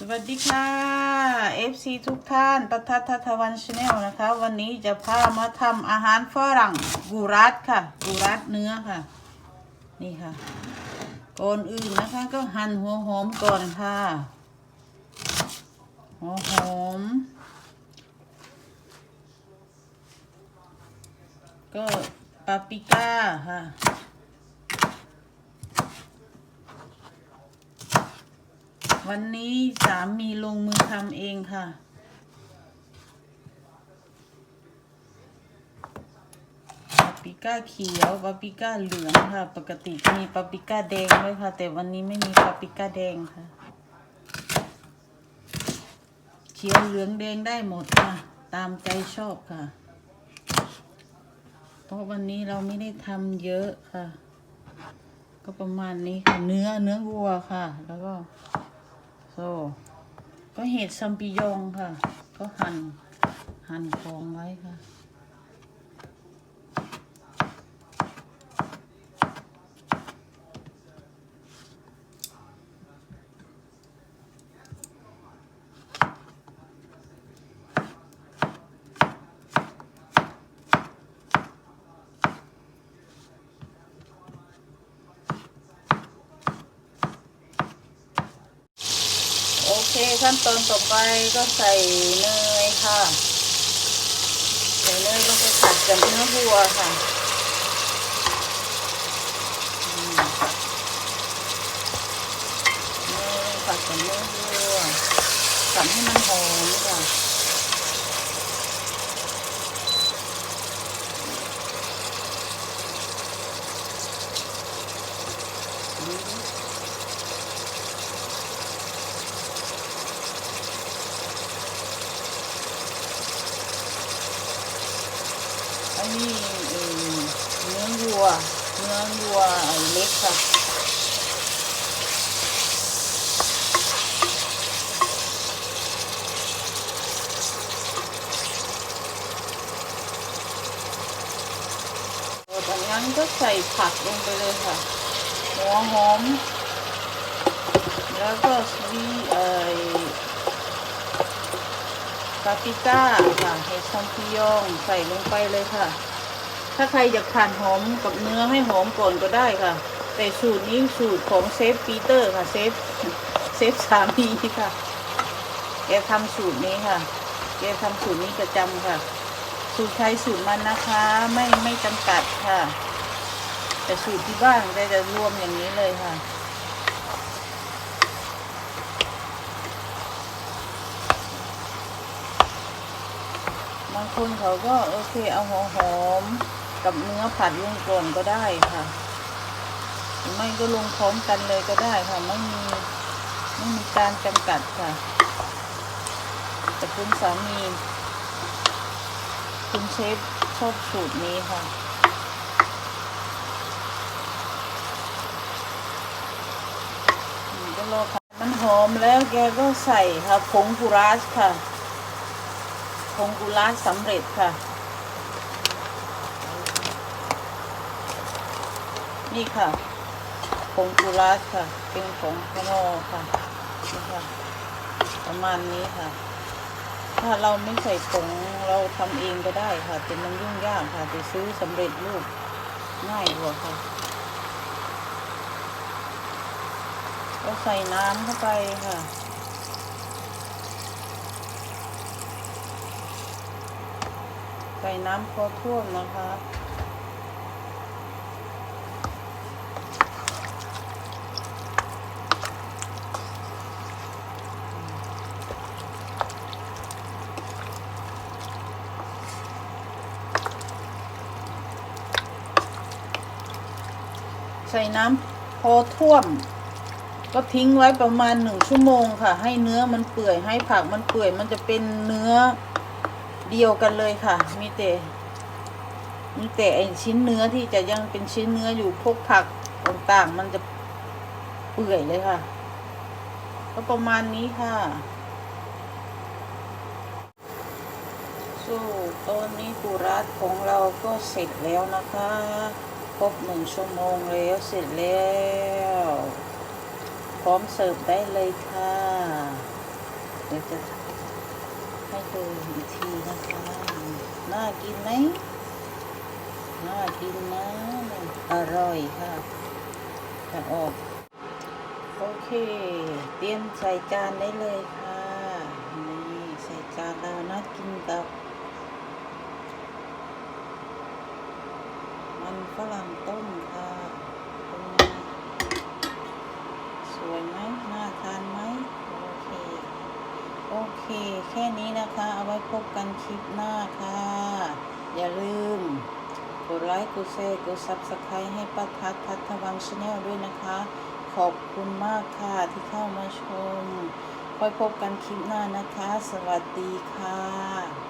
สวัสดีค่ะ FC ทุกท่านประทัทัทวันชาแนลนะคะ วันนี้จะพามาทำอาหารฝรั่งกูรัสค่ะกูรัสเนื้อค่ะ นี่ค่ะก่อนอื่นนะคะก็หั่นหัวหอมก่อนค่ะ หัวหอม ก็ปาปริก้าค่ะ วันนี้สามีลงมือทำเองค่ะ ปาปริก้าเขียวปาปริก้าเหลืองค่ะ ปกติมีปาปริก้าแดงด้วยค่ะ แต่วันนี้ไม่มีปาปริก้าแดงค่ะ เขียวเหลืองแดงได้หมดค่ะ ตามใจชอบค่ะ เพราะวันนี้เราไม่ได้ทำเยอะค่ะ ก็ประมาณนี้ค่ะ เนื้อเนื้อวัวค่ะ แล้วก็ ก็ก็เห็ดซัมปิยองค่ะ ก็หั่นหั่นกองไว้ค่ะ ขั้นตอนต่อไปก็ใส่เนยค่ะ ใส่เนยลงไปผัดกับเนื้อวัวค่ะเนยผัดกับเนื้อวัวผัดให้มันหอมค่ะ อันนี้เอ่อเนื้อ วัว เนื้อวัวเล็กค่ะจากนั้นก็ใส่ผักลงไปเลยค่ะ หัวหอม แล้วก็วีเอ่อปาปิก้าค่ะเห็ดซัมปิยองใส่ลงไปเลยค่ะ ถ้าใครอยากทานหอมกับเนื้อให้หอมก่อนก็ได้ค่ะ แต่สูตรนี้สูตรของเซฟปีเตอร์ค่ะเซฟเซฟสามีค่ะแกทำสูตรนี้ค่ะแกทำสูตรนี้ประจำค่ะ สูตรใครสูตรมันนะคะ ไม่ไม่จำกัดค่ะ แต่สูตรที่บ้านได้จะรวมอย่างนี้เลยค่ะบางคนเขาก็โอเคเอาหัวหอม กับเนื้อผัดลงก่อนก็ได้ค่ะ ไม่ก็ลงพร้อมกันเลยก็ได้ค่ะ ไม่มีไม่มีการจำกัดค่ะ แต่คุณสามีคุณเชฟชอบสูตรนี้ค่ะอืมก็รอค่ะมันหอมแล้วแกก็ใส่ค่ะผงกุราสค่ะผงกุราสสำเร็จค่ะ นี่ค่ะผงกุราสค่ะ เป็นของพนอค่ะนี่ค่ะ ประมาณนี้ค่ะ ถ้าเราไม่ใส่ผงเราทำเองก็ได้ค่ะ แต่มันยุ่งยากค่ะ ไปซื้อสำเร็จรูปง่ายกว่าค่ะก็ใส่น้ำเข้าไปค่ะ ใส่น้ำพอท่วมนะคะ ใส่น้ำพอท่วม ก็ทิ้งไว้ประมาณหนึ่งชั่วโมงค่ะ ให้เนื้อมันเปื่อยให้ผักมันเปื่อยมันจะเป็นเนื้อเดียวกันเลยค่ะ มีแต่มีแต่ไอชิ้นเนื้อที่จะยังเป็นชิ้นเนื้ออยู่พวกผักต่างๆ มันจะเปื่อยเลยค่ะก็ประมาณนี้ค่ะสู้ตอนนี้ปูรัดของเราก็เสร็จแล้วนะคะ ครบหนึ่งชั่วโมงแล้วเสร็จแล้ว พร้อมเสิร์ฟได้เลยค่ะ เดี๋ยวจะให้ดูอีกทีนะคะ น่ากินไหมน่ากินนะ อร่อยค่ะจะออกโอเค เตรียมใส่จานได้เลยค่ะ นี่ ใส่จานแล้วน่ากินกับ มันฝรั่งต้มค่ะเป็นไงสวยไหมน่าทานไหมโอเคโอเค แค่นี้นะคะ เอาไว้พบกันคลิปหน้าค่ะ อย่าลืมกดไลค์กดแชร์กดซับสไครต์ให้ป้าทัศน์ทัศวันชาแนลด้วยนะคะ ขอบคุณมากค่ะที่เข้ามาชมไว้พบกันคลิปหน้านะคะ สวัสดีค่ะ